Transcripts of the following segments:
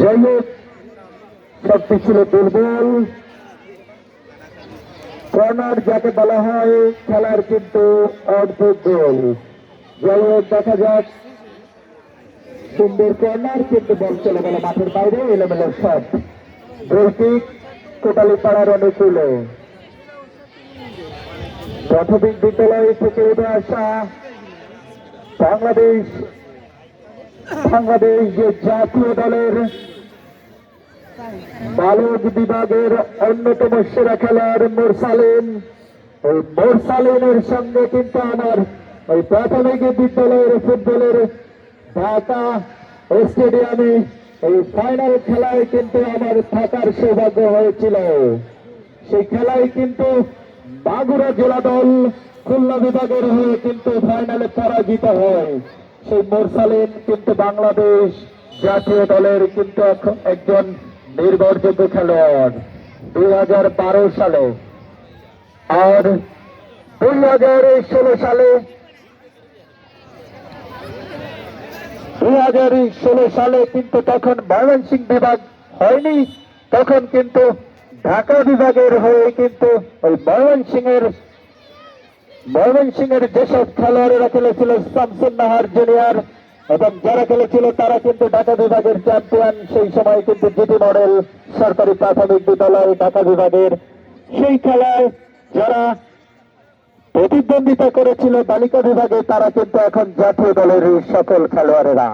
যাই শক্তি ছিল দুর্বল। কর্নার যাকে বলা হয়, খেলার কিন্তু অর্ধেক গোল। যাই দেখা যাক। সুন্দর কর্নার, কিন্তু বল চলে গেল মাঠের বাইরে, এলোমেলো শট। গোলকিক কোটালি পাড়ার অনুকূলে। প্রাথমিক বিদ্যালয় থেকে উঠে আসা বাংলাদেশ বাংলাদেশ জাতীয় দলের বালক বিভাগের অন্যতম সেরা খেলোয়াড় মোরসালিন ওই মোরসালিনের সঙ্গে কিন্তু আমার ওই প্রাথমিক বিদ্যালয়ের ফুটবলের ঢাকা স্টেডিয়ামে এই ফাইনাল খেলায় কিন্তু আমার থাকার সৌভাগ্য হয়েছিল। সেই খেলায় কিন্তু বাগুড়া জেলা দল খুলনা বিভাগের হয়ে কিন্তু ফাইনালে পরাজিত হয়। সেই মোরসালিন কিন্তু বাংলাদেশ জাতীয় দলের কিন্তু একজন নির্ভরযোগ্য খেলোয়াড়, দুই হাজার বারো সালে। আর দুই হাজার ষোলো সালে দুই হাজার ষোলো সালে কিন্তু তখন ময়মনসিং বিভাগ হয়নি। তখন কিন্তু ঢাকা বিভাগের হয়ে কিন্তু ওই ময়মনসিং এর ময়মনসিং এর যেসব খেলোয়াড়েরা খেলেছিল শামসুন নাহার জুনিয়র এবং যারা খেলেছিল তারা কিন্তু ঢাকা বিভাগের চ্যাম্পিয়ন, সেই সময় কিন্তু জিটি মডেল সরকারি প্রাথমিক বিদ্যালয় ঢাকা বিভাগের সেই খেলায় যারা প্রতিদ্বন্দ্বিতা করেছিল বালিকা বিভাগে, তারা কিন্তু এখন জাতীয় দলের সকল খেলোয়াড়েরা।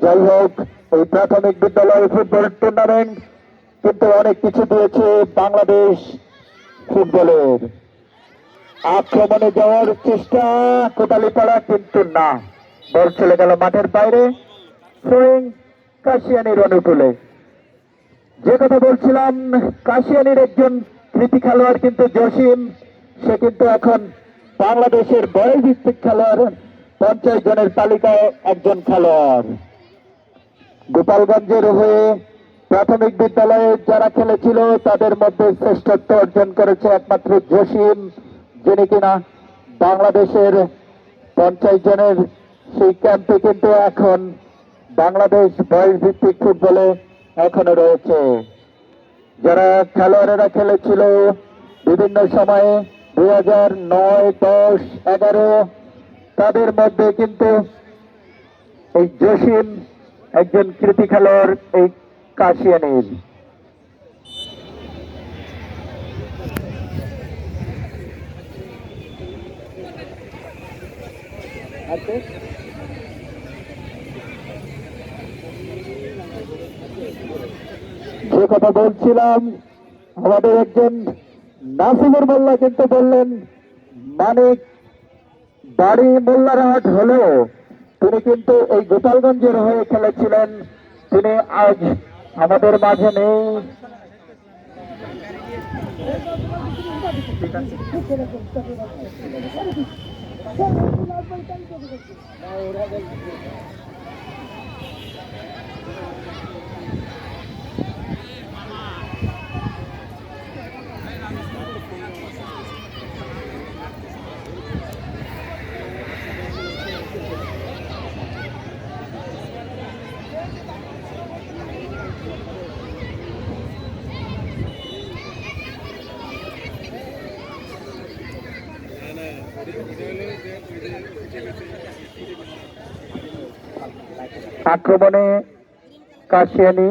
যাই হোক, এই প্রাথমিক বিদ্যালয় ফুটবল টুর্নামেন্ট কিন্তু অনেক কিছু দিয়েছে বাংলাদেশ ফুটবলের। আক্রমণে যাওয়ার চেষ্টা কোটালিপাড়া কিন্তু না। বল চলে গেল মাঠের বাইরে। কাশিয়ানির অনুকূলে। যে কথা বলছিলাম, কাশিয়ানির একজন কৃতি খেলোয়াড় কিন্তু জসিম। সে কিন্তু এখন বাংলাদেশের বয়স ভিত্তিক খেলোয়াড়, পঞ্চাশ জনের তালিকায় একজন খেলোয়াড়। গোপালগঞ্জের হয়ে প্রাথমিক বিদ্যালয়ে যারা খেলেছিল, তাদের মধ্যে শ্রেষ্ঠত্ব অর্জন করেছে একমাত্র জসিম। যিনি কিনা বাংলাদেশের পঞ্চাশ জনের সেই ক্যাম্পে কিন্তু এখন বাংলাদেশ বয়স ভিত্তিক ফুটবলে এখনও রয়েছে। যারা খেলোয়াড়েরা খেলেছিল বিভিন্ন সময়ে দুই হাজার নয়, দশ, এগারো, তাদের মধ্যে কিন্তু এই জসিম একজন কৃতি খেলোয়াড়, এই কাশিয়ানির। যে কথা বলছিলাম, আমাদের একজন নাসিমুর মোল্লা কিন্তু বললেন, মানিক, বাড়ি মোল্লারহাট হলেও তিনি কিন্তু এই গোপালগঞ্জের হয়ে খেলেছিলেন। তিনি আজ আমাদের মাঝে নেই। ওরা আক্রমণে কাশিয়ানি।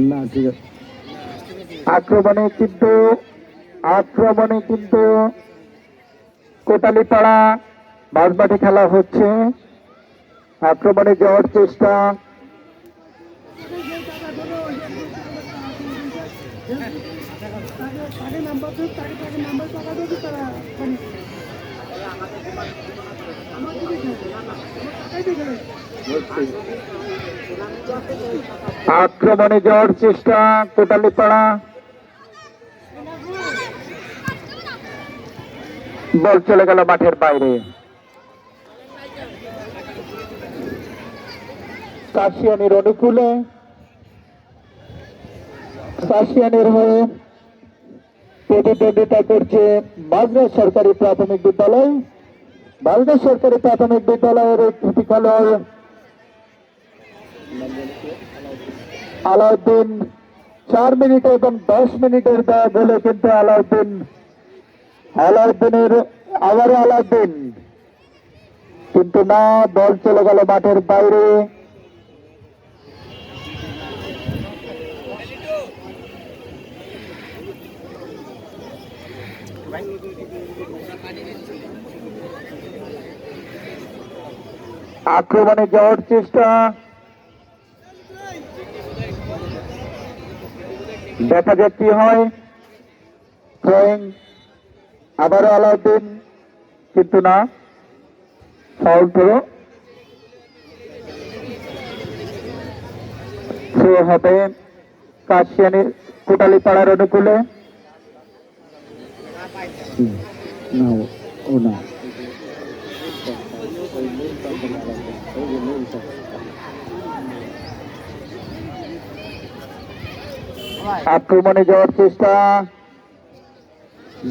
না ঠিক আছে। আক্রমণে কিন্তু আক্রমণে কিন্তু কোটালিপাড়া বাজবাটি খেলা হচ্ছে আক্রমণে যাওয়ার চেষ্টা তাকে আক্রমণে যাওয়ার চেষ্টা কোটালি পাড়া বল চলে গেল মাঠের বাইরে। কাশিয়ানির অনুকূলে। কাশিয়ানের হয়ে প্রতিদ্বন্দ্বিতা করছে বাজরা সরকারি প্রাথমিক বিদ্যালয়। বাজরা সরকারি প্রাথমিক বিদ্যালয়ের খেলোয়াড় আলাউদ্দিন চার মিনিট এবং দশ মিনিটের দেওয়া বলে কিন্তু আলাউদ্দিন। আলাউদ্দিনের আবারও আলাউদ্দিন। কিন্তু না বল চলে গেল মাঠের বাইরে। আক্রমণে যাওয়ার চেষ্টা। দেখা যাক কি হয়? আবারও আলাউদ্দিন, কিন্তু না ফাউল থ্রো হবে কাশিয়ানি কোটালি পাড়ার অনুকূলে আক্রমণে যাওয়ার চেষ্টা।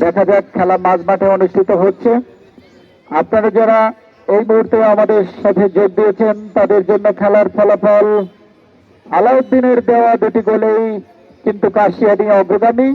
দেখা যাক খেলা মাঝ মাঠে অনুষ্ঠিত হচ্ছে। আপনারা যারা এই মুহূর্তে আমাদের সাথে যোগ দিয়েছেন, তাদের জন্য খেলার ফলাফল আলাউদ্দিনের দেওয়া দুটি গোলেই কিন্তু কাশিয়ানি অগ্রগামী।